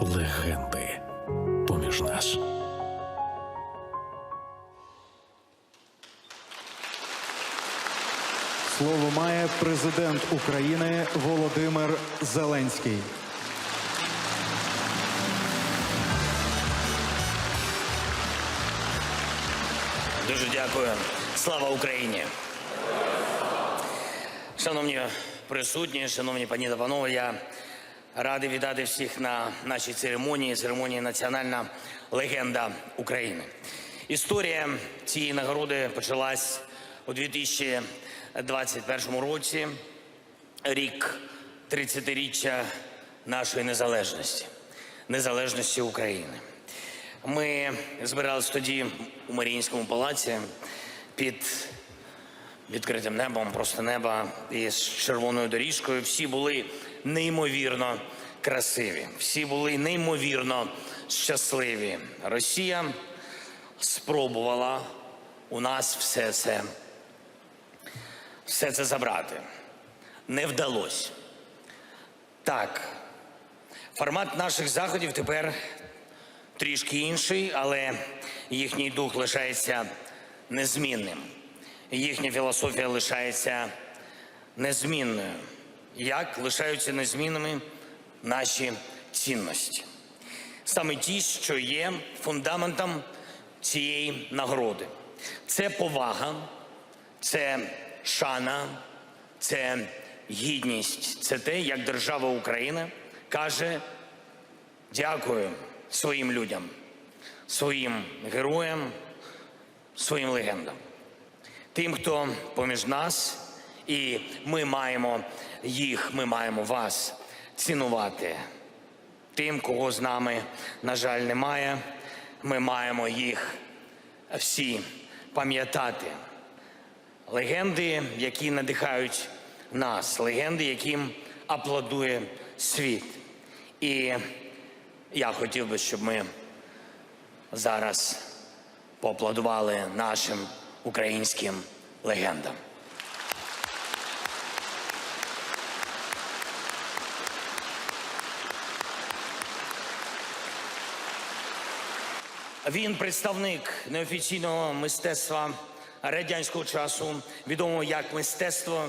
легенди поміж нас. Слово має президент України Володимир Зеленський. Дуже дякую. Слава Україні. Шановні присутні, шановні пані та панове, я радий вітати всіх на нашій церемонії, церемонії Національна легенда України. Історія цієї нагороди почалась у 2021 році, рік 30-річчя нашої незалежності, незалежності України. Ми збиралися тоді у Маріїнському палаці під відкритим небом, просто неба із червоною доріжкою. Всі були неймовірно красиві, всі були неймовірно щасливі. Росія спробувала у нас все це, все це забрати. Не вдалося. Так, формат наших заходів тепер трішки інший, але їхній дух лишається незмінним. Їхня філософія лишається незмінною. Як лишаються незмінними наші цінності? Саме ті, що є фундаментом цієї нагороди. Це повага, це шана, це гідність, це те, як держава Україна каже Дякую своїм людям, своїм героям, своїм легендам. Тим, хто поміж нас, і ми маємо їх, ми маємо вас цінувати. Тим, кого з нами, на жаль, немає, ми маємо їх всі пам'ятати. Легенди, які надихають нас, легенди, яким аплодує світ. І я хотів би, щоб ми зараз поаплодували нашим українським легендам. Він представник неофіційного мистецтва радянського часу, відомого як мистецтво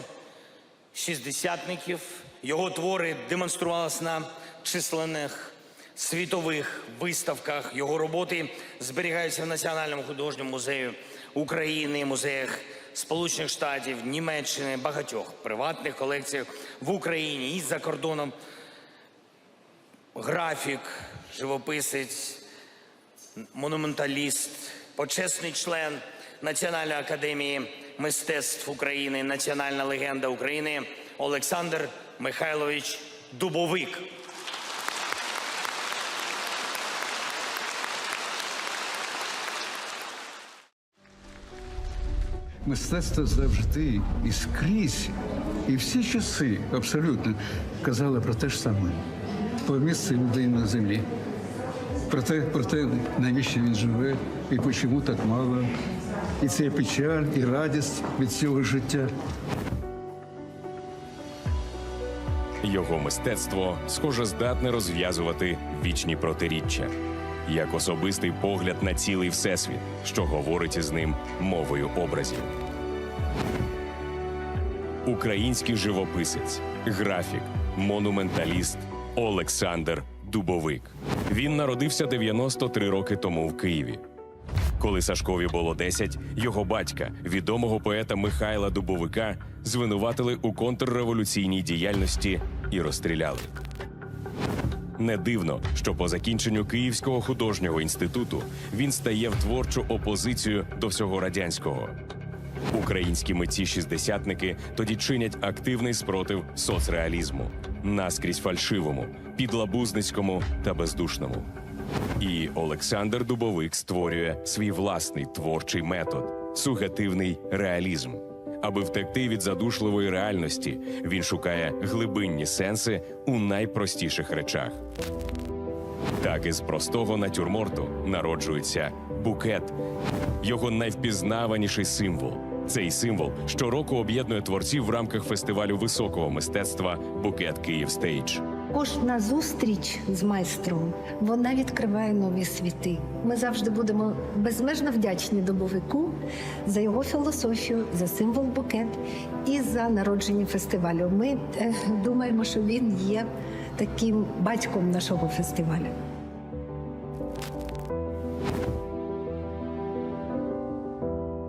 шістдесятників. Його твори демонструвалися на численних світових виставках. Його роботи зберігаються в Національному художньому музеї України, музеях Сполучених Штатів, Німеччини, багатьох приватних колекціях в Україні і за кордоном. Графік, живописець, монументаліст, почесний член Національної академії мистецтв України, національна легенда України Олександр Михайлович Дубовик. Мистецтво завжди і скрізь, і всі часи абсолютно казали про те ж саме, про місце людини на землі, про те, про те, навіщо він живе і чому так мало. І це печаль, і радість від цього життя. Його мистецтво, схоже, здатне розв'язувати вічні протиріччя, як особистий погляд на цілий всесвіт, що говорить із ним мовою образів. Український живописець, графік, монументаліст Олександр Дубовик. Він народився 93 роки тому в Києві. Коли Сашкові було 10, його батька, відомого поета Михайла Дубовика, звинуватили у контрреволюційній діяльності і розстріляли. Не дивно, що по закінченню Київського художнього інституту він стає в творчу опозицію до всього радянського. Українські митці шістдесятники тоді чинять активний спротив соцреалізму, наскрізь фальшивому, підлабузницькому та бездушному. І Олександр Дубовик створює свій власний творчий метод сугетивний реалізм. Аби втекти від задушливої реальності, він шукає глибинні сенси у найпростіших речах. Так із простого натюрморту народжується букет, його найвпізнаваніший символ. Цей символ щороку об'єднує творців в рамках фестивалю високого мистецтва Букет Київ Стейдж. Кожна зустріч з майстром вона відкриває нові світи. Ми завжди будемо безмежно вдячні добовику за його філософію, за символ букет і за народження фестивалю. Ми е, думаємо, що він є таким батьком нашого фестивалю.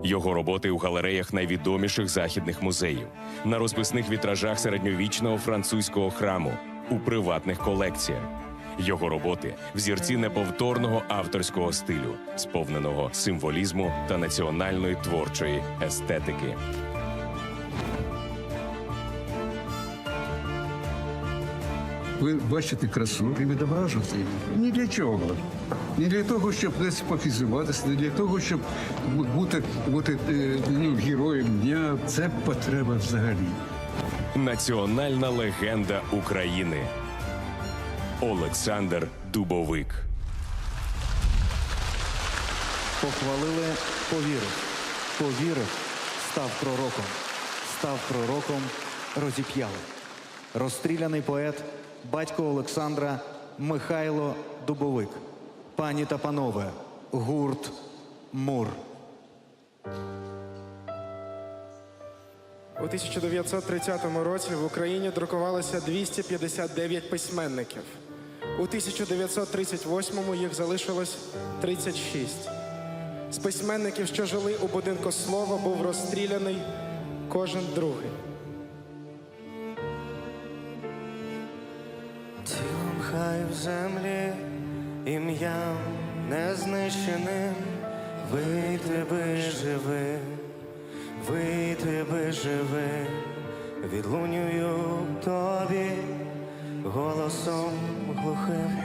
Його роботи у галереях найвідоміших західних музеїв, на розписних вітражах середньовічного французького храму, у приватних колекціях. Його роботи взірці неповторного авторського стилю, сповненого символізму та національної творчої естетики. Ви бачите красу і відображуєте її. Ні для чого. Не для того, щоб десь пофізуватися, не для того, щоб бути, бути е, ну, героєм дня. Це потреба взагалі. Національна легенда України Олександр Дубовик. Похвалили, повірив. Повірив, став пророком. Став пророком, розіп'яли. Розстріляний поет, батько Олександра Михайло Дубовик. Пані та панове, гурт Мур. У 1930 році в Україні друкувалося 259 письменників. У 1938 їх залишилось 36. З письменників, що жили у будинку слова, був розстріляний кожен другий. Тілом хай в землі, ім'ям незнищеним, вийти би живим, вийти живе, відлунюю тобі голосом глухим,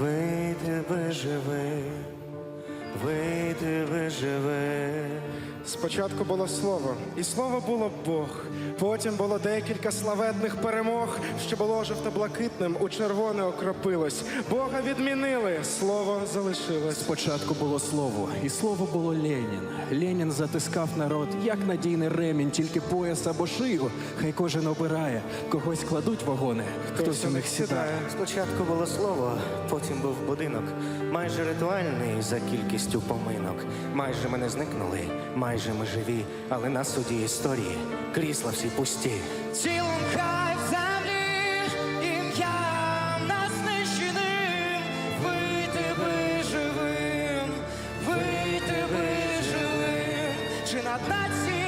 вийти тебе живим, вийти би живим. Спочатку було слово, і слово було Бог. Потім було декілька славетних перемог, що було жовто-блакитним, у червоне окропилось. Бога відмінили, слово залишилось. Спочатку було слово, і слово було Ленін. Ленін затискав народ, як надійний ремінь, тільки пояс або шию. Хай кожен обирає, когось кладуть вагони, хтось у них сідає. Спочатку було слово, потім був будинок, майже ритуальний за кількістю поминок. Майже ми не зникнули, майже ми живі, але на суді історії. Крісла всі пусті. Цілом в землі ім'я нас знищеним, вийти живим, вийти живим, чи над нація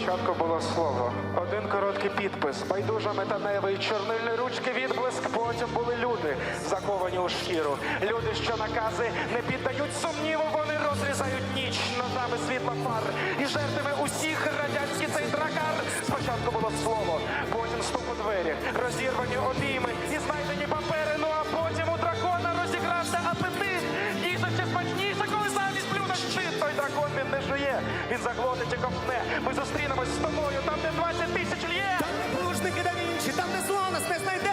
Спочатку було слово, один короткий підпис, байдужа метаневий чорнильної ручки відблиск. Потім були люди, заковані у шкіру. Люди, що накази не піддають сумніву, вони розрізають ніч ножами світла фар. І жертви усіх радянський цей дракар. Спочатку було слово, потім стук у двері, розірвані обійми і знайдені папери. Він заглотить і ковтне. Ми зустрінемось з тобою, там, де 20 тисяч лє. Там, де плужники да Вінчі, там, де зло нас не знайде,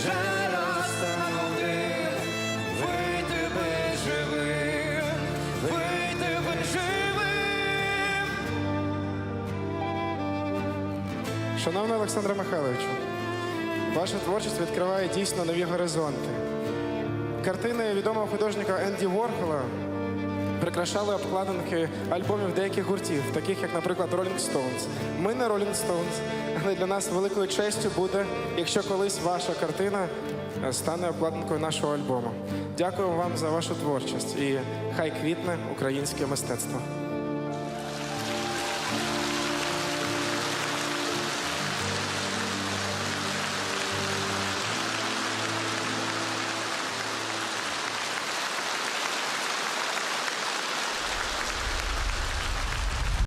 вже розтанув дим, вийти би живим, вийти би Олександре Михайловичу, ваша творчість відкриває дійсно нові горизонти. Картини відомого художника Енді Ворхола прикрашали обкладинки альбомів деяких гуртів, таких як, наприклад, Rolling Stones. Ми не Rolling Stones, але для нас великою честю буде, якщо колись ваша картина е, стане обкладинкою нашого альбому. Дякую вам за вашу творчість і хай квітне українське мистецтво.